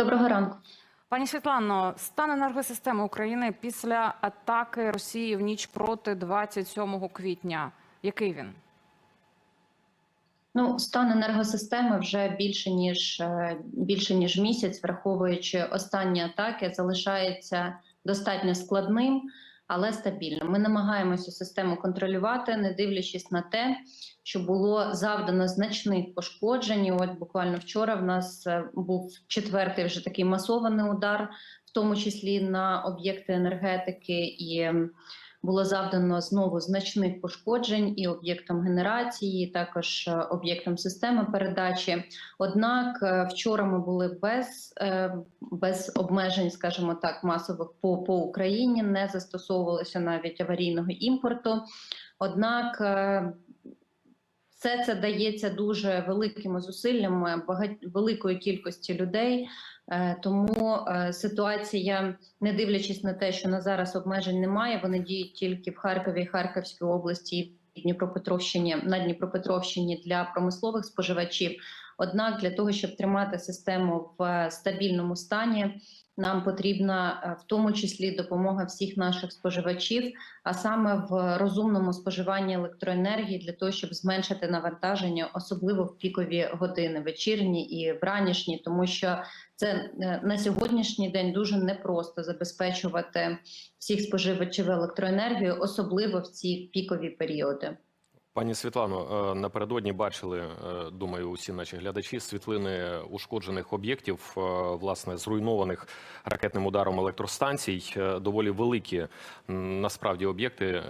Доброго ранку. Пані Світлано, стан енергосистеми України після атаки Росії в ніч проти 27 квітня. Який він? Ну, стан енергосистеми вже більше ніж е, більше ніж місяць, враховуючи останні атаки, залишається достатньо складним, але стабільно. Ми намагаємося систему контролювати, не дивлячись на те, що було завдано значних пошкоджень. От буквально вчора в нас е, був четвертий вже такий масований удар, в тому числі на об'єкти енергетики і. Було завдано знову значних пошкоджень і об'єктам генерації, і також е, об'єктам системи передачі. Однак е, вчора ми були без, е, без обмежень, скажімо так, масових по, по Україні, не застосовувалося навіть аварійного імпорту. Однак все це дається дуже великими зусиллями багать великої кількості людей. Е, Тому е, ситуація, не дивлячись на те, що на зараз обмежень немає, вони діють тільки в Харкові, Харківській області Дніпропетровщині на Дніпропетровщині для промислових споживачів. Однак для того, щоб тримати систему в е, стабільному стані, нам потрібна е, в тому числі допомога всіх наших споживачів, а саме в розумному споживанні електроенергії для того, щоб зменшити навантаження, особливо в пікові години, вечірні і вранішні, тому що це е, на сьогоднішній день дуже непросто забезпечувати всіх споживачів електроенергією, особливо в ці пікові періоди. Пані Світлано, е, напередодні бачили, е, думаю, усі наші глядачі світлини ушкоджених об'єктів, е, власне, зруйнованих ракетним ударом електростанцій. Доволі великі насправді об'єкти,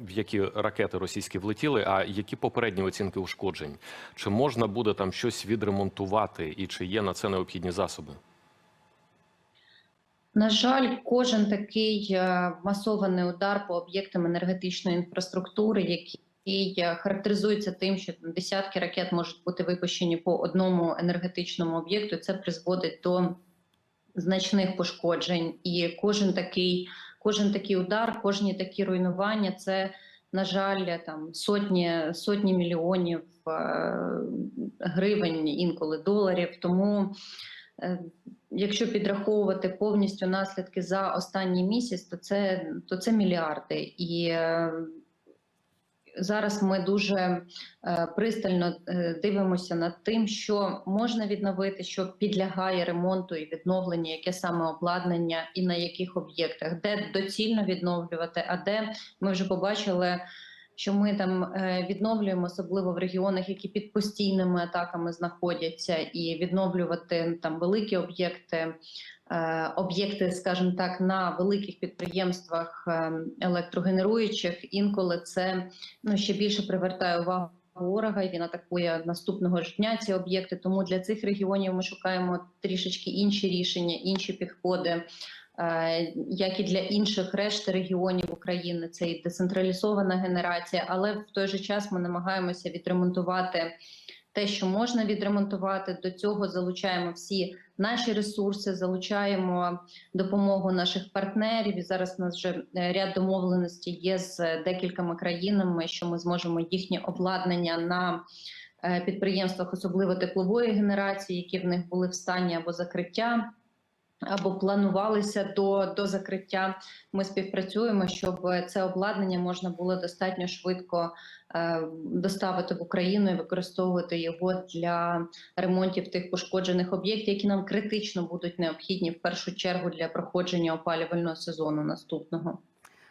в які ракети російські влетіли. А які попередні оцінки ушкоджень? Чи можна буде там щось відремонтувати, і чи є на це необхідні засоби? На жаль, кожен такий е, масований удар по об'єктам енергетичної інфраструктури, який е, характеризується тим, що десятки ракет можуть бути випущені по одному енергетичному об'єкту, це призводить до значних пошкоджень. І кожен такий, кожен такий удар, кожні такі руйнування це. На жаль, там сотні сотні мільйонів е, гривень, інколи доларів. Тому Якщо підраховувати повністю наслідки за останній місяць, то це то це мільярди. І е, зараз ми дуже е, пристально е, дивимося над тим, що можна відновити, що підлягає ремонту і відновленню, яке саме обладнання і на яких об'єктах, де доцільно відновлювати, а де ми вже побачили що ми там е, відновлюємо, особливо в регіонах, які під постійними атаками знаходяться, і відновлювати там великі об'єкти, е, об'єкти, скажімо так, на великих підприємствах е, електрогенеруючих. Інколи це ну ще більше привертає увагу. Ворога і він атакує наступного ж дня ці об'єкти. Тому для цих регіонів ми шукаємо трішечки інші рішення, інші підходи. Е, як і для інших решти регіонів України, це і децентралізована генерація, але в той же час ми намагаємося відремонтувати те, що можна відремонтувати. До цього залучаємо всі наші ресурси, залучаємо допомогу наших партнерів. І зараз у нас вже е, ряд домовленостей є з декількома країнами, що ми зможемо їхнє обладнання на е, підприємствах, особливо теплової генерації, які в них були в стані або закриття або планувалися до, до закриття. Ми співпрацюємо, щоб це обладнання можна було достатньо швидко е, доставити в Україну і використовувати його для ремонтів тих пошкоджених об'єктів, які нам критично будуть необхідні в першу чергу для проходження опалювального сезону наступного.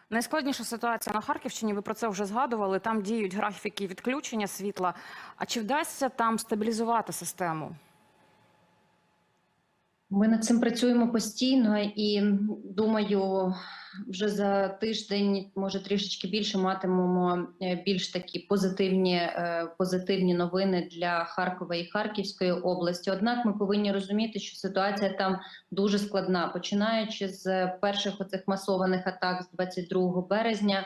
Найскладніша ситуація на Харківщині. Ви про це вже згадували. Там діють графіки відключення світла. А чи вдасться там стабілізувати систему? Ми над цим працюємо постійно і думаю, вже за тиждень, може трішечки більше, матимемо е, більш такі позитивні, е, позитивні новини для Харкова і Харківської області. Однак ми повинні розуміти, що ситуація там дуже складна, починаючи з перших оцих масованих атак з 22 березня.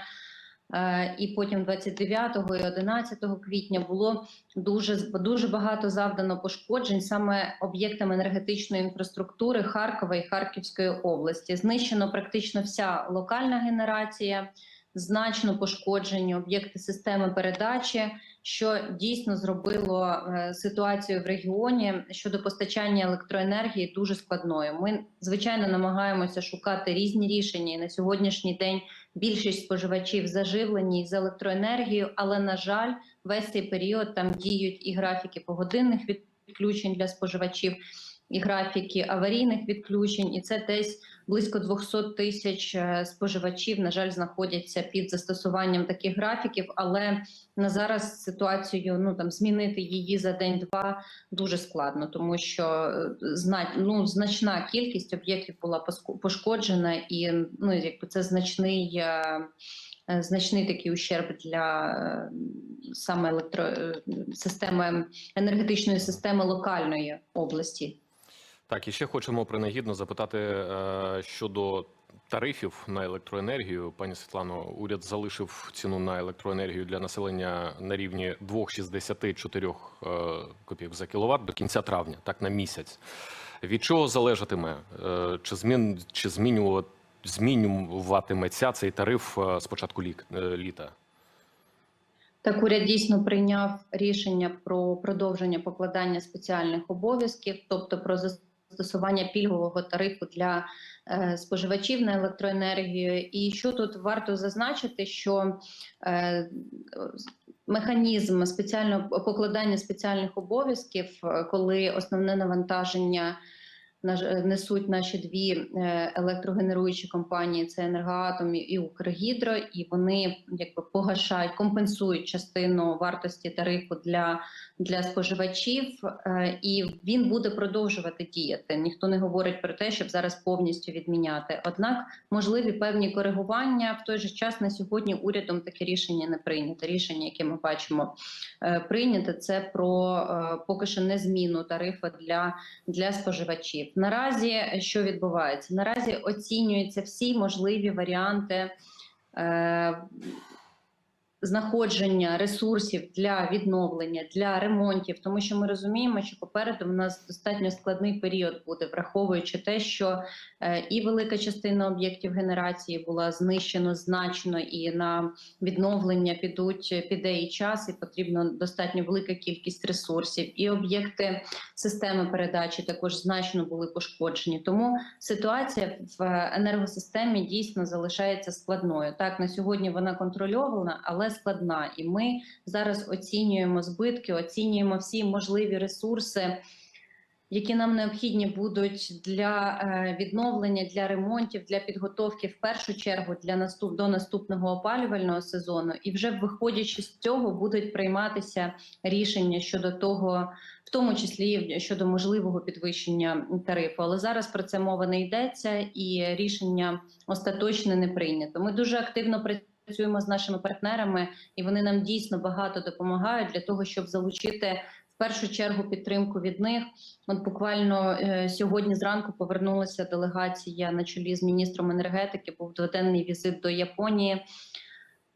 Е, І потім 29 і 11 квітня було дуже дуже багато завдано пошкоджень саме об'єктам енергетичної інфраструктури Харкова і Харківської області. Знищено практично вся локальна генерація, значно пошкоджені об'єкти системи передачі. Що дійсно зробило е, ситуацію в регіоні щодо постачання електроенергії дуже складною. Ми звичайно намагаємося шукати різні рішення. І на сьогоднішній день більшість споживачів заживлені з електроенергією, але на жаль, весь цей період там діють і графіки погодинних відключень для споживачів, і графіки аварійних відключень, і це десь близько 200 тисяч е, споживачів, на жаль, знаходяться під застосуванням таких графіків. Але на зараз ситуацію ну там змінити її за день-два дуже складно, тому що е, ну, значна кількість об'єктів була пошкоджена, і ну якби це значний. е, Значний такий ущерб для саме електро системи енергетичної системи локальної області. Так, і ще хочемо принагідно запитати е, щодо тарифів на електроенергію. Пані Світлано, уряд залишив ціну на електроенергію для населення на рівні 2,64 е, копійок за кіловат до кінця травня, так на місяць. Від чого залежатиме? Е, Чи змін чи змінювати змінюватиметься цей тариф е, з початку е, літа? Так, уряд дійсно прийняв рішення про продовження покладання спеціальних обов'язків, тобто про застосування пільгового тарифу для е, споживачів на електроенергію. І що тут варто зазначити, що е, механізм спеціального покладання спеціальних обов'язків, е, коли основне навантаження несуть наші дві е, електрогенеруючі компанії: це Енергоатом і- Укргідро, і вони якби погашають, компенсують частину вартості тарифу для, для споживачів, е, і він буде продовжувати діяти. Ніхто не говорить про те, щоб зараз повністю відміняти. Однак можливі певні коригування в той же час на сьогодні урядом таке рішення не прийнято. Рішення, яке ми бачимо е, прийняте, це про е, поки що не зміну тарифу для для споживачів. Наразі е, що відбувається? Наразі оцінюються всі можливі варіанти. Е, Знаходження ресурсів для відновлення, для ремонтів, тому що ми розуміємо, що попереду в нас достатньо складний період буде, враховуючи те, що е, і велика частина об'єктів генерації була знищено значно, і на відновлення підуть піде і час, і потрібно достатньо велика кількість ресурсів. І об'єкти системи передачі також значно були пошкоджені. Тому ситуація в енергосистемі дійсно залишається складною. Так на сьогодні вона контрольована, але складна. І ми зараз оцінюємо збитки, оцінюємо всі можливі ресурси. Які нам необхідні будуть для е, відновлення, для ремонтів, для підготовки в першу чергу для наступ до наступного опалювального сезону, і вже виходячи з цього будуть прийматися рішення щодо того, в тому числі щодо можливого підвищення тарифу. Але зараз про це мова не йдеться, і рішення остаточне не прийнято. Ми дуже активно працюємо з нашими партнерами, і вони нам дійсно багато допомагають для того, щоб залучити. В першу чергу підтримку від них. От буквально е, сьогодні зранку повернулася делегація на чолі з міністром енергетики. Був дводенний візит до Японії.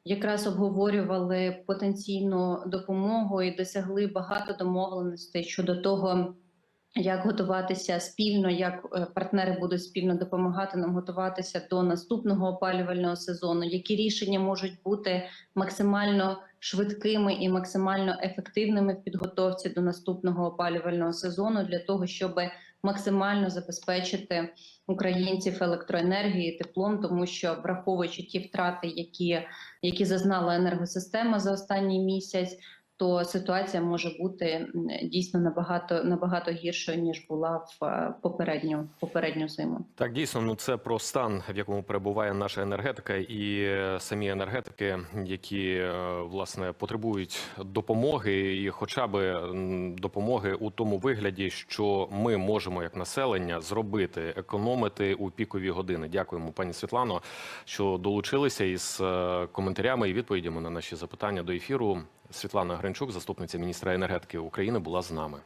Якраз обговорювали потенційну допомогу і досягли багато домовленостей щодо того, як готуватися спільно, як е, партнери будуть спільно допомагати нам готуватися до наступного опалювального сезону, які рішення можуть бути максимально швидкими і максимально ефективними в підготовці до наступного опалювального сезону для того, щоб максимально забезпечити українців електроенергією, теплом, тому що враховуючи ті втрати, які, які зазнала енергосистема за останній місяць. То ситуація може бути дійсно набагато набагато гіршою ніж була в е, попередню попередню зиму. Так, дійсно, ну це про стан, в якому перебуває наша енергетика, і е, самі енергетики, які е, власне потребують допомоги, і хоча б допомоги у тому вигляді, що ми можемо як населення зробити, економити у пікові години. Дякуємо, пані Світлано, що долучилися із коментарями і відповідями на наші запитання до ефіру. Світлана Гринчук, заступниця міністра енергетики України, була з нами.